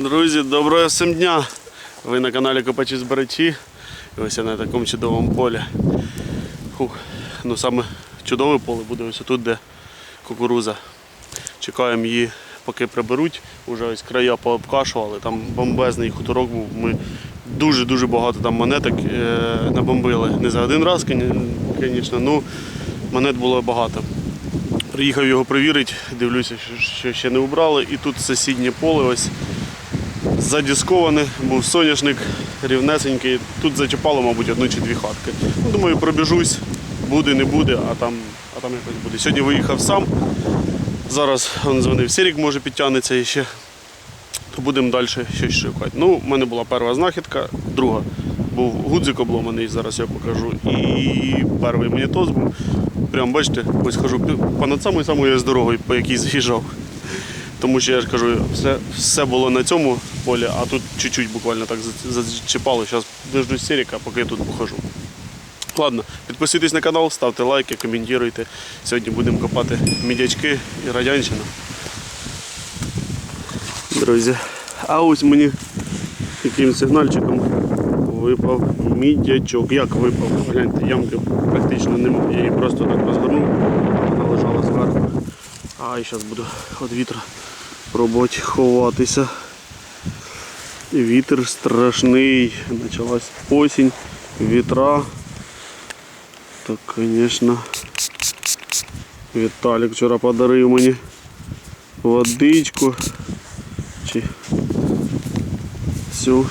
Друзі, доброго всім дня! Ви на каналі Копачі Збирачі. І ось я на такому чудовому полі. Фух. Ну саме чудове поле буде ось тут, де кукуруза. Чекаємо її, поки приберуть. Уже ось края пообкашували, там бомбезний хуторок був. Ми дуже-дуже багато там монеток е, набомбили. Не за один раз, звісно, ну монет було багато. Приїхав його перевірити, дивлюся, що- ще не убрали. І тут сусіднє поле ось задісковане, був соняшник рівнесенький. Тут зачіпало, мабуть, одну чи дві хатки. Ну, думаю, пробіжусь, буде, не буде, а там, а там якось буде. Сьогодні виїхав сам. Зараз він дзвонив, Сірік може підтягнеться і ще. То будемо далі щось шукати. Ну, в мене була перша знахідка, друга. Був гудзик обломаний, зараз я покажу. І перший монітоз був. Прям бачите, ось хожу понад самою самою з дорогою, по якій заїжджав. Тому що я ж кажу, все, все було на цьому полі, а тут чуть-чуть буквально так за- зачіпало. Зараз дождусь Серіка, поки я тут похожу. Ладно, підписуйтесь на канал, ставте лайки, коментуйте. Сьогодні будемо копати мідячки і радянщину. Друзі, а ось мені таким сигнальчиком випав мідячок. Як випав? Гляньте, ямки практично немає. Я її просто так розгорнув, вона лежала зверху. А і зараз буду від вітра пробувати ховатися. Вітер страшний. Почалась осінь, вітра. Так, звісно, Віталік вчора подарив мені водичку. Чи цю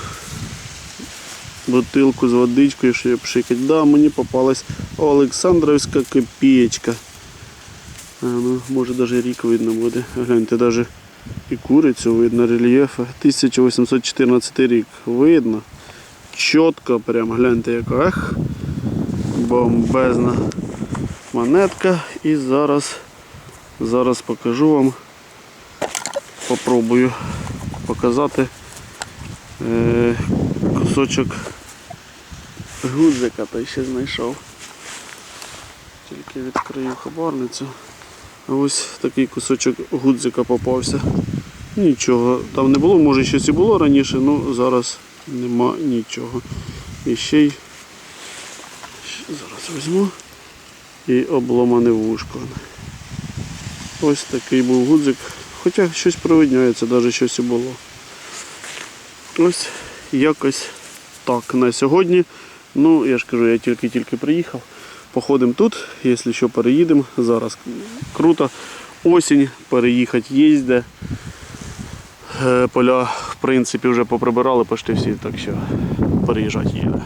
бутилку з водичкою, що я пшикать. Да, мені попалась Олександровська копієчка. Ну, може навіть рік видно буде. Гляньте, навіть і курицю видно рельєфа. 1814 рік. Видно. Чітко прям гляньте яка. Ех. Бомбезна монетка. І зараз, зараз покажу вам. Попробую показати е, кусочок гудзика той ще знайшов. Тільки відкрию хабарницю. Ось такий кусочок гудзика попався. Нічого, там не було, може щось і було раніше, ну зараз нема нічого. І ще й зараз візьму і обломане вушко. Ось такий був гудзик. Хоча щось провидняється, навіть щось і було. Ось якось так на сьогодні. Ну, я ж кажу, я тільки-тільки приїхав. Походимо тут, якщо що переїдемо. Зараз круто. Осінь, переїхати їзде. Е, Поля, в принципі, вже поприбирали почти всі, так що переїжджати їде.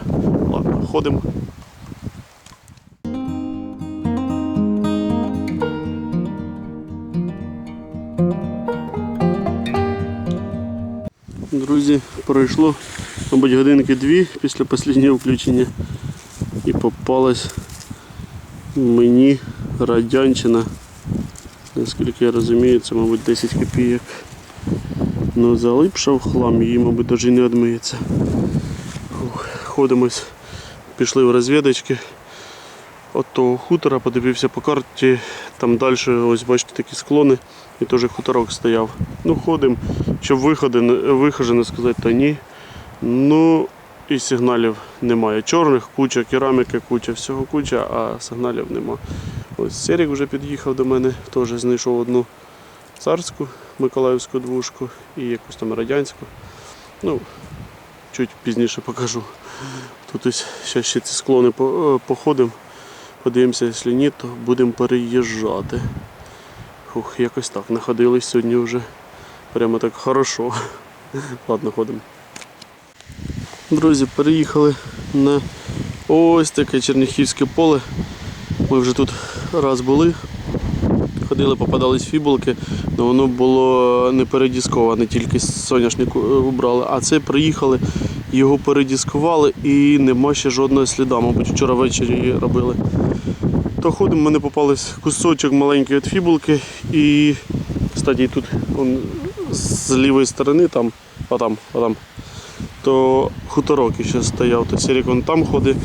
Ладно, ходимо. Друзі, пройшло, мабуть, годинки дві після останнього включення і попалась мені радянщина. Наскільки я розумію, це, мабуть, 10 копійок. Ну, залипша в хлам, її, мабуть, навіть не відмиється. Ходимось, пішли в розвідочки. От того хутора подивився по карті, там далі, ось бачите, такі склони, і теж хуторок стояв. Ну, ходимо, щоб виходи, вихожено сказати, то ні. Ну, і сигналів немає. Чорних куча, кераміки куча, всього куча, а сигналів нема. Ось Серік вже під'їхав до мене, теж знайшов одну царську миколаївську двушку і якусь там радянську. Ну, чуть пізніше покажу. Тут ось ще, ці склони е, походимо. Подивимося, якщо ні, то будемо переїжджати. Фух, якось так. Находились сьогодні вже прямо так хорошо. Ладно, ходимо. Друзі, переїхали на ось таке Черніхівське поле. Ми вже тут раз були. Ходили, попадались фібулки, але воно було не передісковане, тільки соняшник е, убрали. А це приїхали, його передіскували і нема ще жодного сліда. Мабуть, вчора ввечері робили. То ходимо, мене попались кусочок маленький від фібулки і, кстати, тут он, з лівої сторони, там, отам, отам, то хуторок ще стояв, то Серік он там ходить.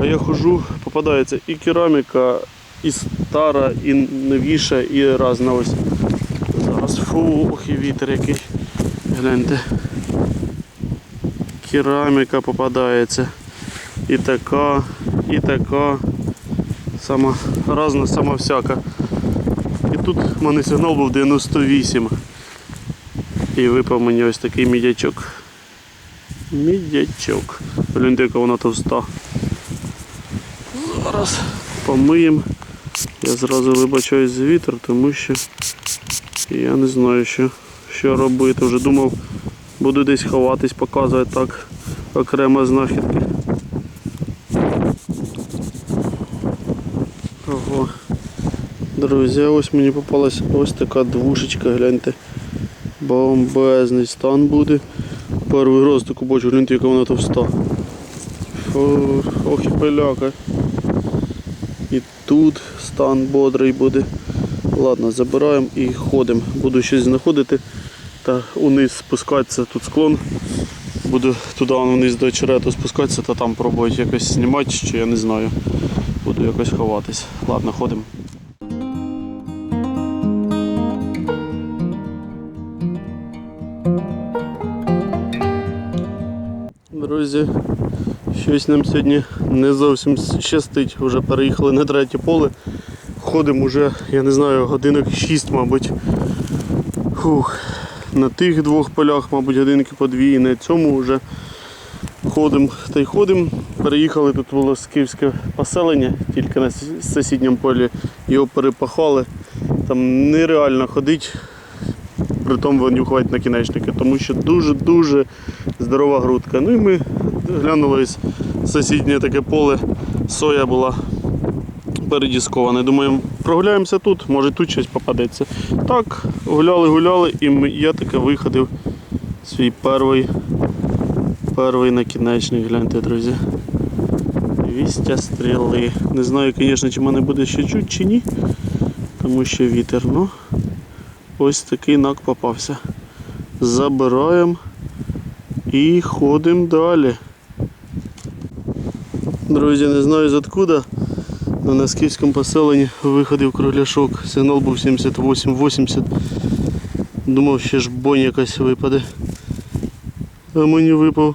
А я хожу, попадається і кераміка, і стара, і новіша, і разна ось. Зараз фу, ох і вітер який. Гляньте. Кераміка попадається. І така, і така. Сама разна, сама всяка. І тут в мене сигнал був 98. І випав мені ось такий мідячок. Мідячок. Яка вона товста. Зараз помиємо. Я зразу вибачаюсь за вітер, тому що я не знаю, що, що робити. Вже думав, буду десь ховатись, показувати так окремо знахідки. Ого. Друзі, ось мені попалась ось така двушечка, гляньте. Бомбезний стан буде. Перший раз таку бачу, гляньте, яка вона товста. Ох і пиляка. І тут стан бодрий буде. Ладно, забираємо і ходимо. Буду щось знаходити та униз спускатися, тут склон. Буду туди вниз до черету спускатися та там пробувати якось знімати, чи я не знаю. Буду якось ховатись. Ладно, ходимо. Друзі, щось нам сьогодні не зовсім щастить. Вже переїхали на третє поле. Ходимо вже, я не знаю, годинок 6, мабуть. Фух. На тих двох полях, мабуть, годинки по дві, і на цьому вже ходимо та й ходимо. Переїхали, тут було скіфське поселення, тільки на сусідньому полі його перепахали. Там нереально ходити, притом винюхувати накінечники, тому що дуже-дуже здорова грудка. Ну і ми глянули ось сусіднє таке поле, соя була передіскована. Думаємо, прогуляємося тут, може тут щось попадеться. Так, гуляли, гуляли, і я таке виходив свій перший, перший накінечник, гляньте, друзі. Вістя стріли. Не знаю, звісно, чи мене буде ще чуть чи ні, тому що вітер. Ну, ось такий нак попався. Забираємо і ходимо далі. Друзі, не знаю звідкуда, але на скіфському поселенні виходив кругляшок. Сигнал був 78-80. Думав, ще ж бонь якась випаде. А мені випав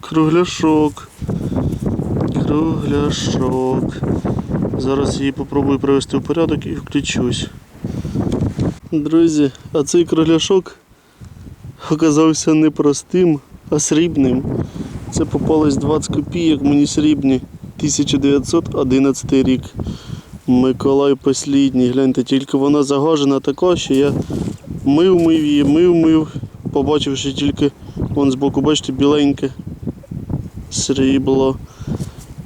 кругляшок. Кругляшок. Зараз її попробую привести в порядок і включусь. Друзі, а цей кругляшок оказався не простим, а срібним. Це попалось 20 копійок, мені срібні. 1911 рік. Миколай послідній. Гляньте, тільки вона загажена така, що я мив мив її, мив мив, побачивши тільки вон збоку, бачите, біленьке срібло.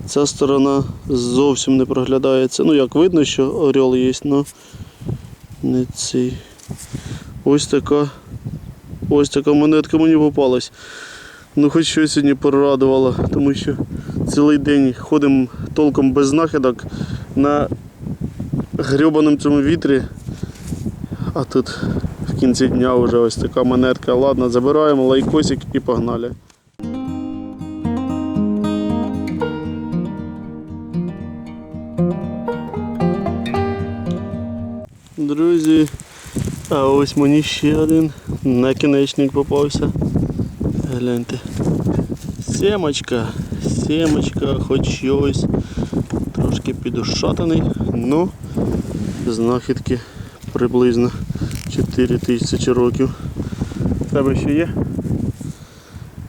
Ця сторона зовсім не проглядається. Ну як видно, що орел є, але не цей. Ось така. Ось така монетка мені попалась. Ну хоч щось сьогодні порадувало, тому що цілий день ходимо толком без знахідок на грьобаному цьому вітрі. А тут в кінці дня вже ось така монетка. Ладно, забираємо лайкосик і погнали. Друзі, а ось мені ще один накінечник попався. Гляньте. Семочка, семочка, хоч щось. Трошки підушатаний, ну знахідки приблизно 4 тисячі років. В Тебе ще є?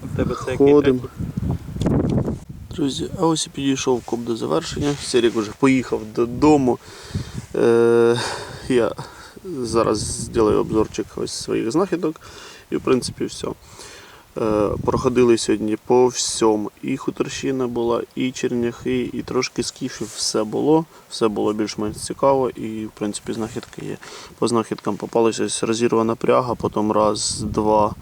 У тебе це який Ходимо. Друзі, а ось і підійшов коп до завершення. Серік вже поїхав додому. Е, я зараз зроблю обзорчик ось своїх знахідок і в принципі все. Е, проходили сьогодні по всьому. І хуторщина була, і черняхи, і трошки скіфів. Все було. Все було більш-менш цікаво і в принципі знахідки є. По знахідкам попалася розірвана пряга, потім раз, два,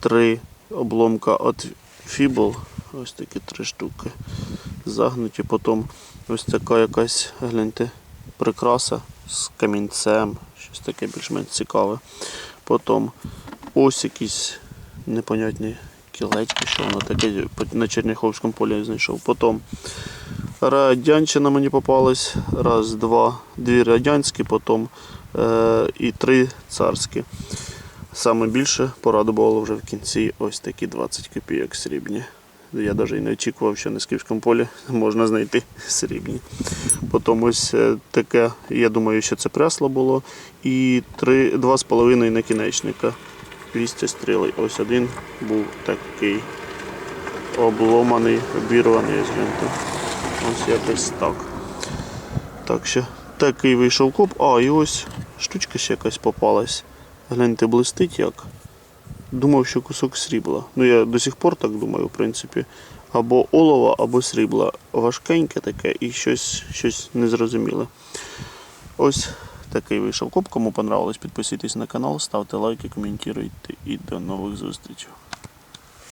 три обломка від фібл. Ось такі три штуки загнуті. Потім ось така якась, гляньте, прикраса з камінцем, щось таке більш-менш цікаве. Потім ось якісь непонятні кілечки, що воно таке на Черняховському полі знайшов. Потім радянщина мені попалась. Раз, два, дві радянські, потім е, і три царські. Саме більше порадувало вже в кінці ось такі 20 копійок срібні. Я навіть і не очікував, що на Скіфському полі можна знайти срібні. Потім ось е, таке, я думаю, що це пресло було. І три, два з половиною накінечника. 200 стрілей. Ось один був такий обломаний, обірваний, ось гляньте. Ось якось так. Так що такий вийшов коп. А, і ось штучка ще якась попалась. Гляньте, блистить як. Думав, що кусок срібла. Ну я до сих пор так думаю, в принципі. Або олова, або срібла. Важкеньке таке і щось, щось незрозуміле. Ось такий вийшов коп. Кому понравилось, підписуйтесь на канал, ставте лайки, коментуйте і до нових зустрічей.